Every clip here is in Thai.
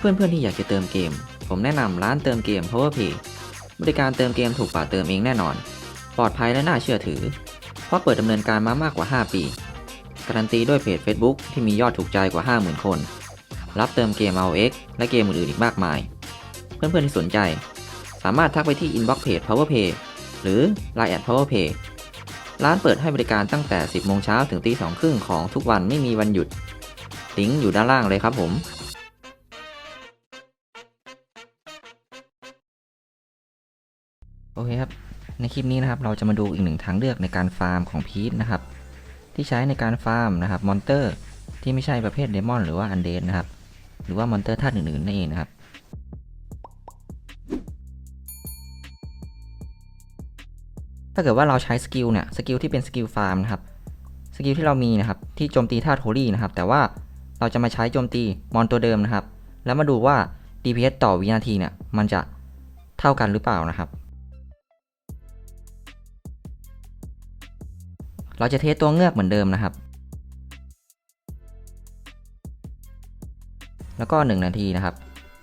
เพื่อนๆที่อยากจะเติมเกม ผมแนะนำร้านเติมเกม PowerPay บริการเติมเกมถูกกว่าเติมเองแน่นอน ปลอดภัยและน่าเชื่อถือ เพราะเปิดดำเนินการมามากกว่า 5 ปี การันตีด้วยเพจ Facebook ที่มียอดถูกใจกว่า 50,000 คน รับเติมเกม ROX และเกมอื่นๆอีกมากมาย เพื่อนๆที่สนใจ สามารถทักไปที่ inbox page PowerPay หรือ line at PowerPay ร้านเปิดให้บริการตั้งแต่ 10 โมงเช้าถึงตี2ครึ่งของทุกวันไม่มีวันหยุด ลิงก์อยู่ด้านล่างเลยครับผม โอเคครับ ในคลิปนี้นะครับเราจะมาดูอีกหนึ่งทางเลือกในการฟาร์มของพีทนะครับ ที่ใช้ในการฟาร์มนะครับมอนเตอร์ที่ไม่ใช่ประเภทเดมอนหรือว่าอันเดนนะครับ หรือว่ามอนเตอร์ธาตุอื่นๆนั่นเองนะครับ ถ้าเกิดว่าเราใช้สกิลเนี่ยสกิลที่เป็นสกิลฟาร์มนะครับสกิลที่เรามีนะครับที่โจมตีธาตุโฮลี่นะครับ แต่ว่าเราจะมาใช้โจมตีมอนตัวเดิมนะครับ แล้วมาดูว่า DPS ต่อวินาทีเนี่ยมันจะเท่ากันหรือเปล่านะครับ เราจะเทสตัวเงือกเหมือนเดิมนะครับ แล้วก็ 1 นาทีนะครับ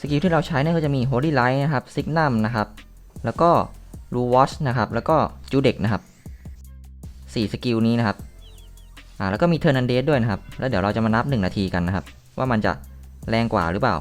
สกิลที่เราใช้เนี่ยก็จะมี Holy Light นะครับ Signum นะครับ แล้วก็ Blue Watch นะครับ แล้วก็ j u d e x นะครับ4สกิลนี้นะครับ อ่า แล้วก็มี Turn Undead ด้วยนะครับ แล้วเดี๋ยวเราจะมานับ 1 นาทีกันนะครับ ว่ามันจะแรงกว่าหรือเปล่า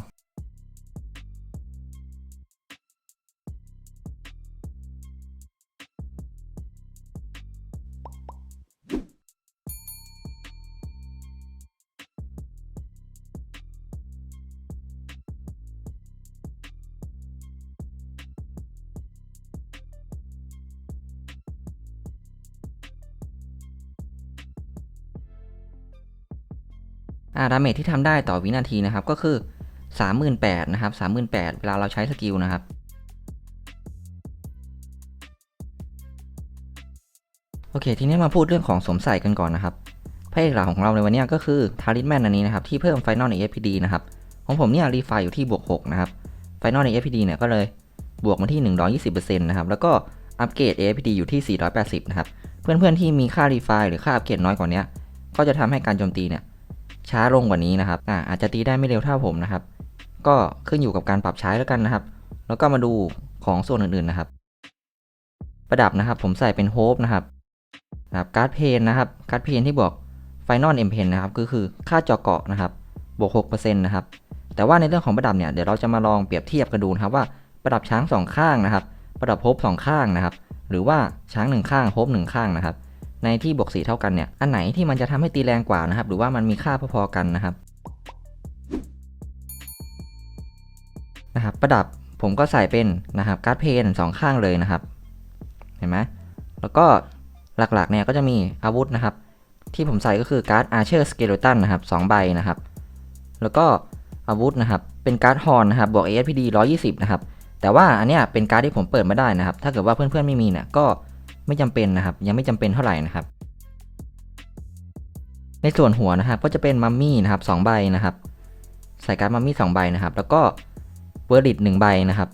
อ่าดาเมจที่ทำได้ต่อวินาทีนะครับ ก็คือ 38,000นะครับ38,000เวลาเราใช้สกิลนะครับโอเค ทีนี้มาพูดเรื่องของสวมใส่กันก่อนนะครับพระเอกหลักของเราในวันนี้ก็คือทาริสแมนอันนี้นะครับ ที่เพิ่มไฟนอลใน FPD นะครับ ของผมเนี่ยรีไฟอยู่ที่บวก 6 นะครับ ไฟนอลใน FPD เนี่ยก็เลยบวกมาที่ 120%นะครับ แล้วก็อัปเกรด AFPD อยู่ที่ 480 นะครับ เพื่อนๆที่มีค่ารีไฟหรือค่าอัปเกรดน้อยกว่านี้ ก็จะทำให้การโจมตีเนี่ย ช้าลงกว่านี้นะครับอ่าอาจจะตีได้ไม่เร็วเท่าผมนะครับ ก็ขึ้นอยู่กับการปรับใช้แล้วกันนะครับ แล้วก็มาดูของส่วนอื่นๆนะครับ ประดับนะครับ ผมใส่เป็นโฮปนะครับนะครับการ์ดเพนนะครับการ์ดเพนที่บอกไฟนอลเอ็มเพนนะครับก็คือค่าเจาะเกาะนะครับบวก6%นะครับแต่ว่าในเรื่องของประดับเนี่ยเดี๋ยวเราจะมาลองเปรียบเทียบกันดูนะครับว่าประดับช้างสองข้างนะครับ ประดับโฮปสองข้างนะครับ หรือว่าช้างหนึ่งข้างโฮปหนึ่งข้างนะครับ ในที่บวกสีเท่ากันเนี่ย อันไหนที่มันจะทำให้ตีแรงกว่านะครับ หรือว่ามันมีค่าพอๆกันนะครับ นะครับ ประดับผมก็ใส่เป็นนะครับการ์ดเพนสองข้างเลยนะครับ เห็นไหมแล้วก็หลักๆเนี่ยก็จะมีอาวุธนะครับ ที่ผมใส่ก็คือการ์ดอาร์เชอร์สเกลตันนะครับสองใบนะครับ แล้วก็อาวุธนะครับเป็นการ์ดฮอนนะครับบวก ASPD 120 นะครับ แต่ว่าอันเนี้ยเป็นการ์ดที่ผมเปิดมาได้นะครับ ถ้าเกิดว่าเพื่อนๆไม่มีเนี่ยก็ ไม่จำเป็นนะครับ ยังไม่จำเป็นเท่าไหร่นะครับ ในส่วนหัวนะครับ ก็จะเป็นมัมมี่นะครับสองใบนะครับ ใส่การ์ดมัมมี่สองใบนะครับ แล้วก็เวอร์ลิตหนึ่งใบนะครับ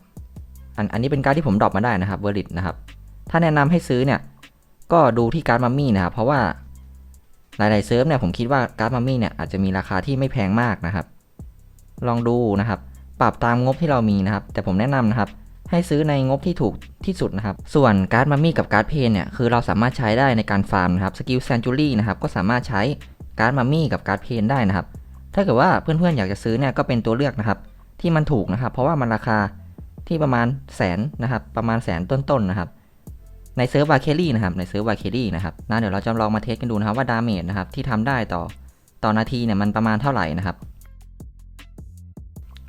อันอันนี้เป็นการ์ดที่ผมดรอปมาได้นะครับเวอร์ลิตนะครับ ถ้าแนะนำให้ซื้อเนี่ยก็ดูที่การ์ดมัมมี่นะครับ เพราะว่าหลาย ๆ เซิร์ฟเนี่ยผมคิดว่าการ์ดมัมมี่เนี่ยอาจจะมีราคาที่ไม่แพงมากนะครับ ลองดูนะครับ ปรับตามงบที่เรามีนะครับ แต่ผมแนะนำนะครับ ให้ซื้อในงบที่ถูกที่สุดนะครับ ส่วนการ์ดมัมมี่กับการ์ดเพนเนี่ยคือเราสามารถใช้ได้ในการฟาร์มนะครับสกิลแซนจูรี่นะครับก็สามารถใช้การ์ดมัมมี่กับการ์ดเพนได้นะครับ ถ้าเกิดว่าเพื่อนๆอยากจะซื้อเนี่ยก็เป็นตัวเลือกนะครับที่มันถูกนะครับ เพราะว่ามันราคาที่ประมาณแสนนะครับประมาณแสนต้นๆนะครับในเซิร์ฟวาเคลี่นะครับในเซิร์ฟวาเคลี่นะครับนะเดี๋ยวเราจะลองมาเทสกันดูนะครับว่าดาเมจนะครับที่ทำได้ต่อต่อนาทีเนี่ยมันประมาณเท่าไหร่นะครับ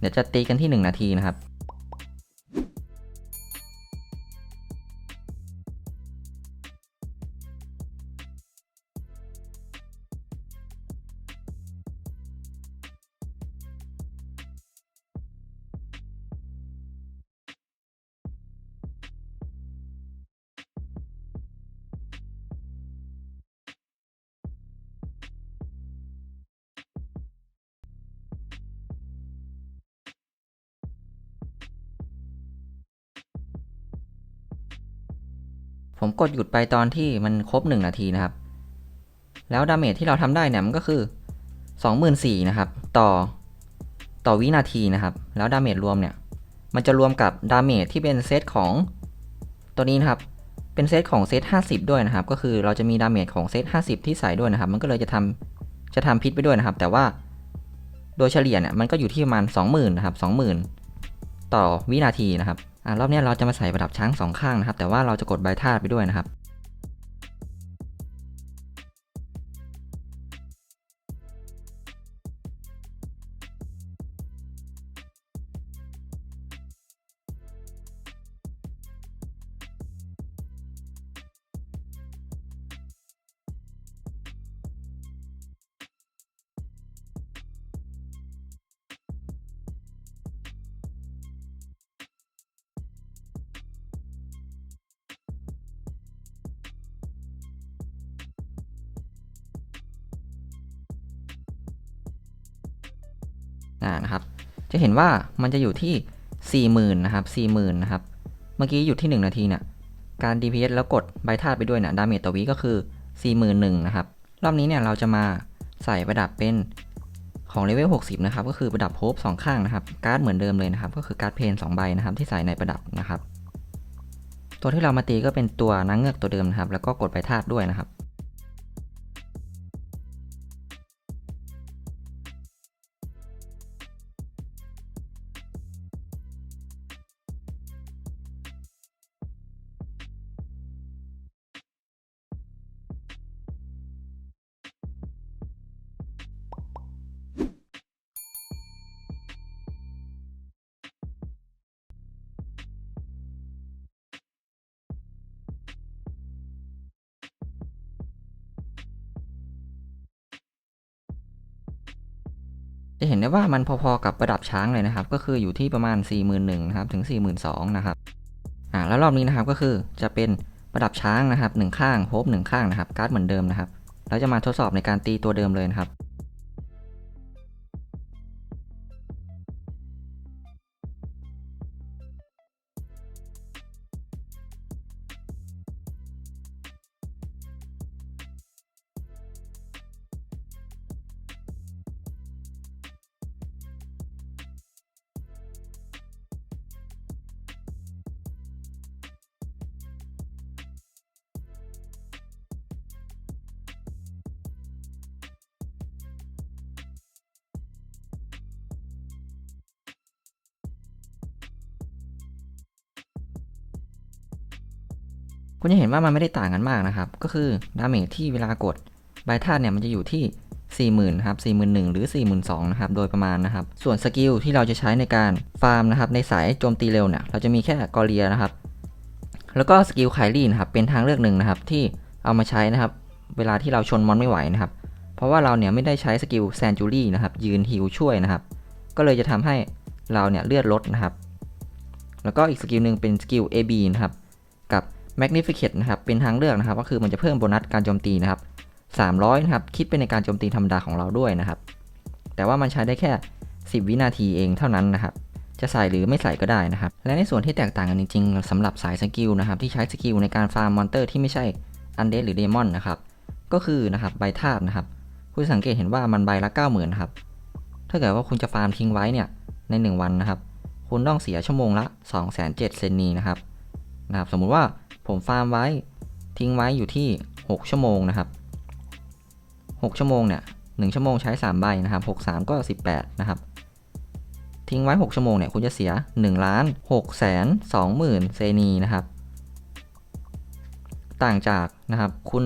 เดี๋ยวจะตีกันที่ 1 นาทีนะครับ ผมกดหยุดไปตอนที่มันครบ 1 นาทีนะครับ แล้วดาเมจที่เราทำได้เนี่ยมันก็คือ 24,000นะครับ ต่อต่อวินาทีนะครับ แล้วดาเมจรวมเนี่ย มันจะรวมกับดาเมจที่เป็นเซตของตัวนี้นะครับ เป็นเซตของเซต50 ด้วยนะครับ ก็คือเราจะมีดาเมจของเซต50 ที่ใส่ด้วยนะครับ มันก็เลยจะทำจะทำพิษไปด้วยนะครับ แต่ว่าโดยเฉลี่ยเนี่ยมันก็อยู่ที่ประมาณ 20,000นะครับ20,000 ต่อวินาทีนะครับ อ่ารอบนี้เราจะมาใส่ประดับช้างสองข้างนะครับ แต่ว่าเราจะกดใบธาตุไปด้วยนะครับ นะครับ จะเห็นว่ามันจะอยู่ที่ 40,000นะครับ40,000นะครับ เมื่อกี้อยู่ที่ 1 นาทีเนี่ย การ DPS แล้วกดใบธาตุไปด้วยเนี่ยดาเมจต่อวิก็คือ 41,000นะครับ รอบนี้เนี่ยเราจะมาใส่ประดับเป็นของเลเวล 60 นะครับ ก็คือประดับโฮปสองข้างนะครับ การ์ดเหมือนเดิมเลยนะครับ ก็คือการ์ดเพน2ใบนะครับ ที่ใส่ในประดับนะครับ ตัวที่เรามาตีก็เป็นตัวนางเงือกตัวเดิมนะครับ แล้วก็กดใบธาตุด้วยนะครับ จะเห็นได้ว่ามันพอๆกับประดับช้างเลยนะครับ ก็คืออยู่ที่ประมาณ 41,000นะครับถึง 42,000นะครับอ่าแล้วรอบนี้นะครับก็คือจะเป็นประดับช้างนะครับหนึ่งข้างโฮปหนึ่งข้างนะครับการ์ดเหมือนเดิมนะครับแล้วจะมาทดสอบในการตีตัวเดิมเลยนะครับ คุณจะเห็นว่ามันไม่ได้ต่างกันมากนะครับ ก็คือดาเมจที่เวลากดใบธาตุเนี่ยมันจะอยู่ที่ 40,000นะครับ41,000 หรือ 42,000นะครับโดยประมาณนะครับ ส่วนสกิลที่เราจะใช้ในการฟาร์มนะครับในสายโจมตีเร็วเนี่ยเราจะมีแค่กอเรียนะครับ แล้วก็สกิลไคลี่นะครับเป็นทางเลือกหนึ่งนะครับที่เอามาใช้นะครับ เวลาที่เราชนมอนไม่ไหวนะครับ เพราะว่าเราเนี่ยไม่ได้ใช้สกิลแซนจูรี่นะครับยืนฮิลช่วยนะครับ ก็เลยจะทำให้เราเนี่ยเลือดลดนะครับ แล้วก็อีกสกิลหนึ่งเป็นสกิล AB นะครับ Magnificent นะครับเป็นทางเลือกนะครับก็คือมันจะเพิ่มโบนัสการโจมตีนะครับ300นะครับคิดเป็นในการโจมตีธรรมดาของเราด้วยนะครับ แต่ว่ามันใช้ได้แค่ 10 วินาทีเองเท่านั้นนะครับ จะใส่หรือไม่ใส่ก็ได้นะครับ และในส่วนที่แตกต่างกันจริงๆสำหรับสายสกิลนะครับที่ใช้สกิลในการฟาร์มมอนเตอร์ที่ไม่ใช่อันเด d หรือเดมอนนะครับก็คือนะครับใบธาตุนะครับคุณสังเกตเห็นว่ามันใบละ90,000นะครับถ้าเกิดว่าคุณจะฟาร์มทิ้งไว้เนี่ยใน 1 วันนะครับ คุณต้องเสียชั่วโมงละ207เซนนีนะครับนะครับ สมมุติว่า ผมฟาร์มไว้ทิ้งไว้อยู่ที่ 6 ชั่วโมงนะครับ 6 ชั่วโมงเนี่ย1ชั่วโมงใช้ 3 ใบนะครับ 63 ก็ 18 นะครับ ทิ้งไว้ 6 ชั่วโมงเนี่ยคุณจะเสีย1ล้าน6แสน2หมื่นเซนีนะครับ ต่างจากนะครับคุณ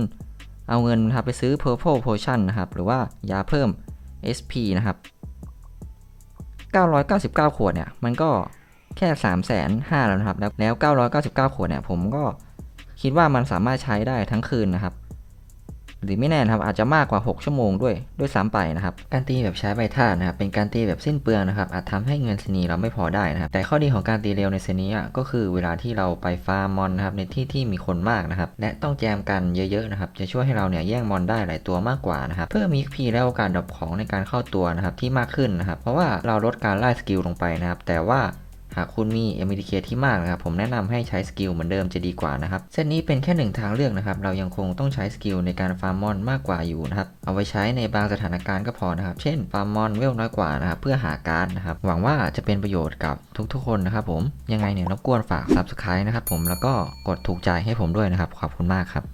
เอาเงินนะครับไปซื้อ Purple Potion นะครับ หรือว่ายาเพิ่ม SP นะครับ 999 ขวดเนี่ย มันก็แค่ 3 5 0 0 0แล้วนะครับแล้วแล้ว 999 ขวดเนี่ย ผมก็ คิดว่ามันสามารถใช้ได้ทั้งคืนนะครับ หรือไม่แน่นะครับอาจจะมากกว่า 6 ชั่วโมงด้วยด้วยซ้ำไปนะครับ การตีแบบใช้ใบธาตุนะครับเป็นการตีแบบสิ้นเปลืองนะครับอาจทำให้เงินเซนีเราไม่พอได้นะครับแต่ข้อดีของการตีเร็วในเซนีอะก็คือเวลาที่เราไปฟาร์มมอนนะครับในที่ที่มีคนมากนะครับและต้องแจมกันเยอะๆนะครับจะช่วยให้เราเนี่ยแย่งมอนได้หลายตัวมากกว่านะครับเพิ่มมีพีและโอกาสดรอปของในการเข้าตัวนะครับที่มากขึ้นนะครับเพราะว่าเราลดการไล่สกิลลงไปนะครับแต่ว่า หากคุณมี MDK ที่มากนะครับผมแนะนำให้ใช้สกิลเหมือนเดิมจะดีกว่านะครับเส้นนี้เป็นแค่หนึ่งทางเลือกนะครับเรายังคงต้องใช้สกิลในการฟาร์มมอนมากกว่าอยู่นะครับเอาไว้ใช้ในบางสถานการณ์ก็พอนะครับเช่นฟาร์มมอนเวลน้อยกว่านะครับเพื่อหาการนะครับหวังว่าจะเป็นประโยชน์กับทุกๆ คนนะครับผมยังไงเนี่ยรบกวนฝาก Subscribe นะครับผมแล้วก็กดถูกใจให้ผมด้วยนะครับขอบคุณมากครับ